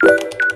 ไ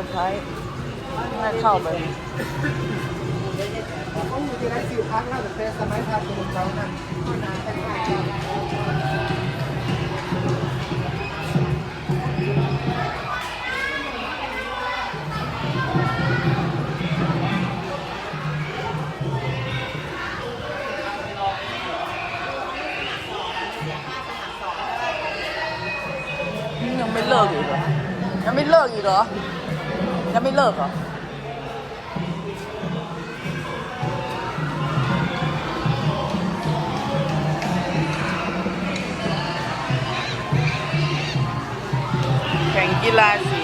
อร์ไพรส์ให้เข้าไปเขาอยู่ที่ไรสิวพักแล้วแต่สมัยพาสมุนเรานั่นก็นานแต่ก็จะยังไม่เลิกอีกเหรอยังไม่เลิกอีกเหรอ จะไม่เลิกเหรอแข่งกีฬาสี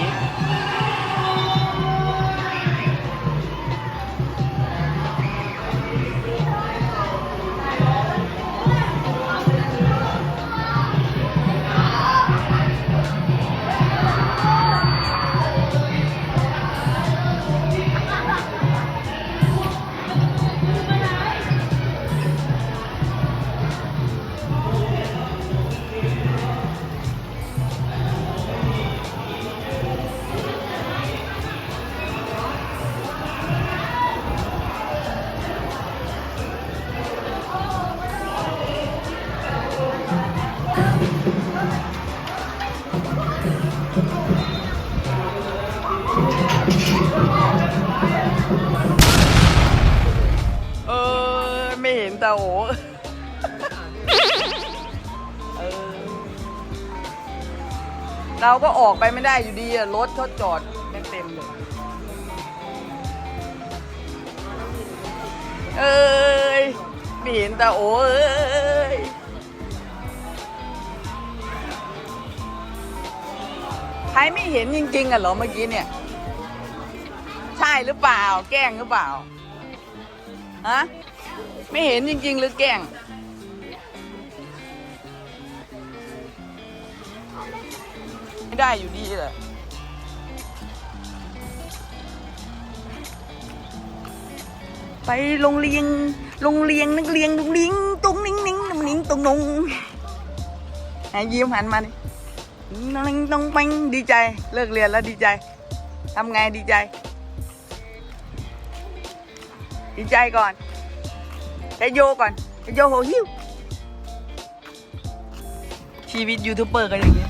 ไม่เห็นแตาโอเออเราก็ออกไปไม่ได้อยู่ดีอะรถเขาจอดไม่เต็มเลย เอ้ยไม่เห็นแตาโอเอ้ยใครไม่เห็นจริงๆอะเหรอเมื่อกี้เนี่ย ใช่หรือเปล่า แกล้งหรือเปล่า ฮะ ไม่เห็นจริง ๆ หรือแกล้งไม่ได้อยู่ดีเลยไปโรงเรียนโรงเรียนนักเรียนโรงเรียนตุ้งนิ้งนิ้งตุ้งนิ้งตุ้งนงไหนยิ้มหันมาดิน้องต้องปังดีใจ เลิกเรียนแล้วดีใจทำไงดีใจ ดีใจก่อน จะโยก่อนจะโยโหหิวชีวิตยูทูบเบอร์ก็อย่างนี้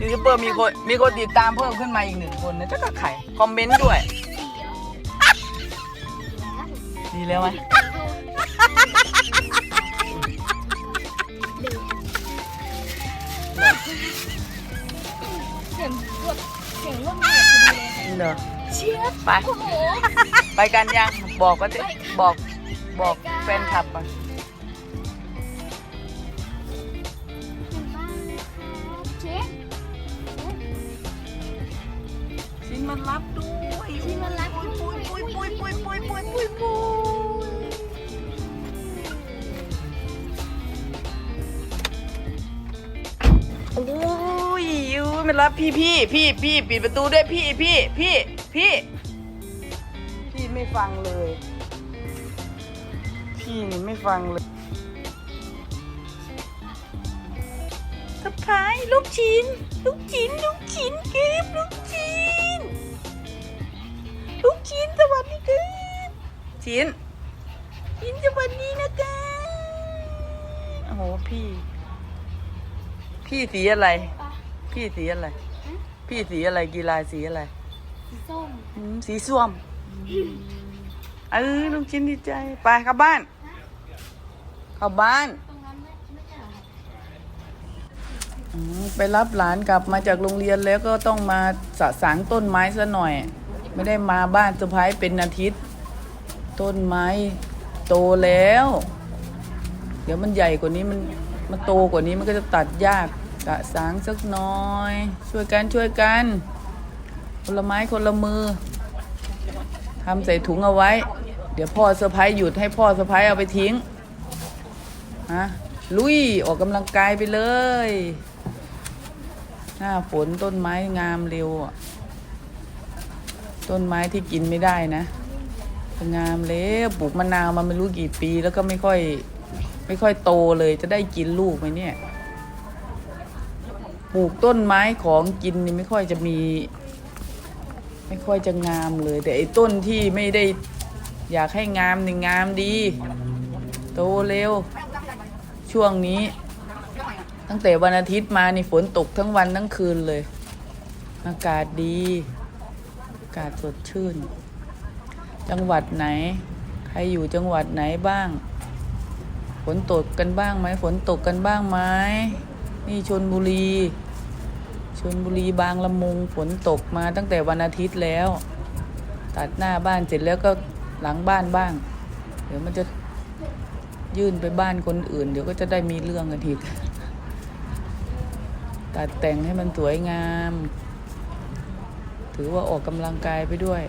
ยูทูบเบอร์มีคนมีคนติดตามเพิ่มขึ้นมาอีกหนึ่งคนนะจะก็ไข่คอมเมนต์ด้วย ดีแล้วไหมเสียงรถเสียงรถมาพอดีเลยเหรอ เชียร์ไป โอ้โห ไปกันยัง บอกก็จะ บอกบอกแฟนคลับก่อนถึงบ้นเลยครับเช็คมารับด้วยที่มันรักปุยปุยปุยปุยปุยปุยปุยปุยปุยโอ้ยยูมารับพี่พี่พี่พี่ปิดประตูด้วยพี่พี่พี่พี่พี่ไม่ฟังเลย พี่นี่ไม่ฟังเลยสะพายลูกชิ้น ลูกชิ้น ลูกชิ้นเก็บลูกชิ้น ลูกชิ้นสวัสดีครับชิ้น ชิ้นสวัสดีนะคะโอ้โหพี่ พี่สีอะไร พี่สีอะไร พี่สีอะไรกีฬาสีอะไร สีส้ม อืมสีส้วม เออลูกชิ้นดีใจ ไปเข้าบ้าน เข้าบ้านไปรับหลานกลับมาจากโรงเรียนแล้วก็ต้องมาสะสางต้นไม้ซะหน่อย ไม่ได้มาบ้านเซไพเป็นอาทิตย์ ต้นไม้โตแล้ว เดี๋ยวมันใหญ่กว่านี้มันมันโตกว่านี้มันก็จะตัดยากสะสางสักหน้อย ช่วยกันช่วยกันคนละไม้คนละมือทำใส่ถุงเอาไว้ เดี๋ยวพ่อเซอร์ไพรส์หยุดให้พ่อเซอร์ไพรส์เอาไปทิ้ง ฮะลุยออกกำลังกายไปเลย หน้าฝนต้นไม้งามเร็วอะต้นไม้ที่กินไม่ได้นะงามแล้วปลูกมะนาวมาไม่รู้กี่ปี แล้วก็ไม่ค่อย ไม่ค่อยโตเลยจะได้กินลูกไหมเนี่ยปลูกต้นไม้ของกินนี่ไม่ค่อยจะมี ไม่ค่อยจะงามเลย แต่ไอ้ต้นที่ไม่ได้อยากให้งามนี่งามดี โตเร็ว ช่วงนี้ ตั้งแต่วันอาทิตย์มานี่ฝนตกทั้งวันทั้งคืนเลย อากาศดี อากาศสดชื่น จังหวัดไหน ใครอยู่จังหวัดไหนบ้าง ฝนตกกันบ้างไหมฝนตกกันบ้างไหมนี่ชนบุรีชนบุรีบางละมุงฝนตกมาตั้งแต่วันอาทิตย์แล้ว ตัดหน้าบ้านเสร็จแล้วก็หลังบ้านบ้าง เดี๋ยวมันจะ ยื่นไปบ้านคนอื่น เดี๋ยวก็จะได้มีเรื่องกันอีกตัดแต่งให้มันสวยงาม ถือว่าออกกำลังกายไปด้วย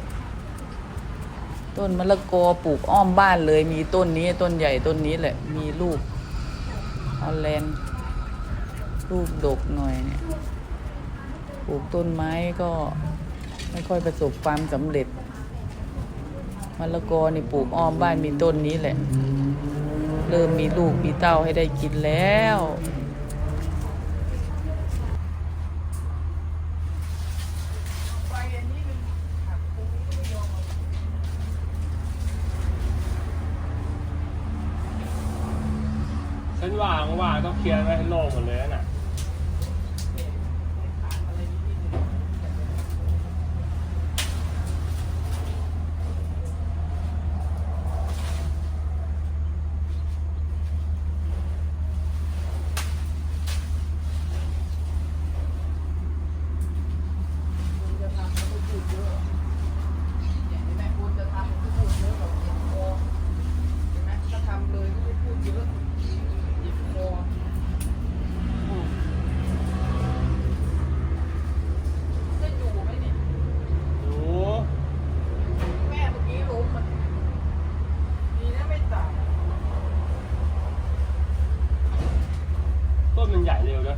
ต้นมะละกอปลูกอ้อมบ้านเลย มีต้นนี้ต้นใหญ่ต้นนี้แหละ มีลูกฮอลแลนด์ลูกดกหน่อยเนี่ยปลูกต้นไม้ก็ไม่ค่อยประสบความสำเร็จมะละกอนี่ปลูกอ้อมบ้านมีต้นนี้แหละ เริ่มมีลูกมีเต้าให้ได้กินแล้วฉันวางว่างต้องเคลียร์ไว้ให้โล่งหมดเลยน่ะ แม่คุณจะทำก็พูดเยอะแบบเจ็บคอเห็นไหมถ้าทำเลยก็ไม่พูดเยอะเจ็บคออืมจะอยู่ไหมเนี่ย ดู แม่เมื่อกี้ล้มมันดีนะไม่ตาย ต้นมันใหญ่เร็วนะ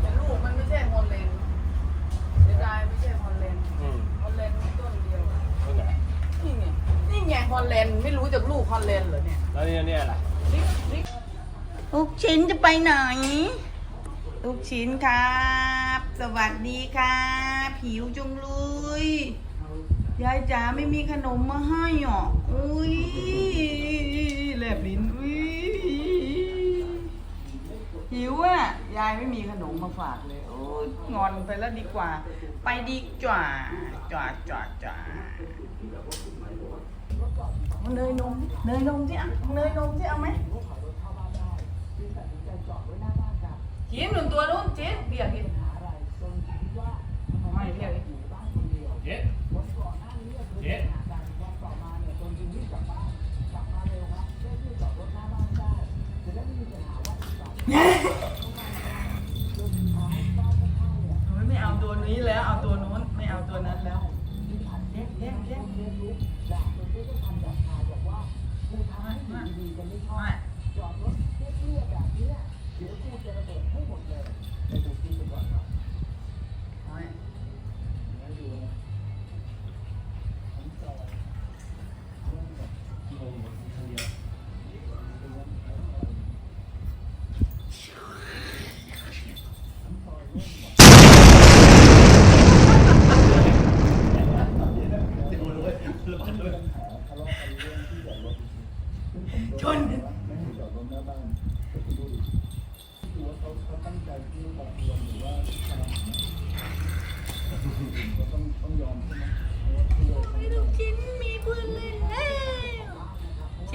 แต่ลูกมันไม่ใช่ฮอลแลนด์เสียดายไม่ใช่ฮอลแลนด์ อืม ฮอลแลนด์มีต้นเดียว ต้นไหน นี่ไงนี่ไงฮ อลแลนด์ไม่รู้จากลูกฮอลแลนด์เหรอเนี่ยแล้วเนี่ยเนี่ยอะไรลูกชิ้นจะไปไหน ลูกชิ้นครับ สวัสดีครับผิวจุงเลยยายจ๋าไม่มีขนมมาให้หรออุ้ยแลบลิ้นอุ้ยหิวอะยายไม่มีขนมมาฝากเลยโอ้ยงอนไปแล้วดีกว่า ไปดีกว่าจ่าจ่าจ่า เนยนมเนยนมที่อะเนยนมที่เอาไหมจิ้มหนึ่งตัวนู้นจิ้มเบียด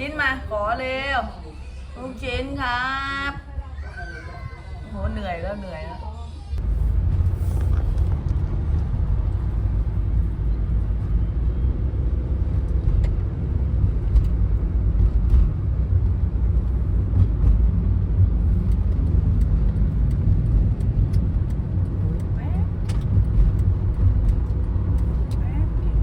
ชิ้นมาขอเร็วลูกชิ้นครับโหเหนื่อยแล้วเหนื่อยแล้ว แป๊บแป๊บเดียว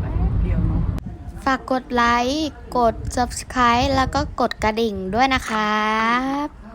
แป๊บเดียวเนาะ ฝากกดไลค์ กด subscribe แล้วก็กดกระดิ่งด้วยนะครับ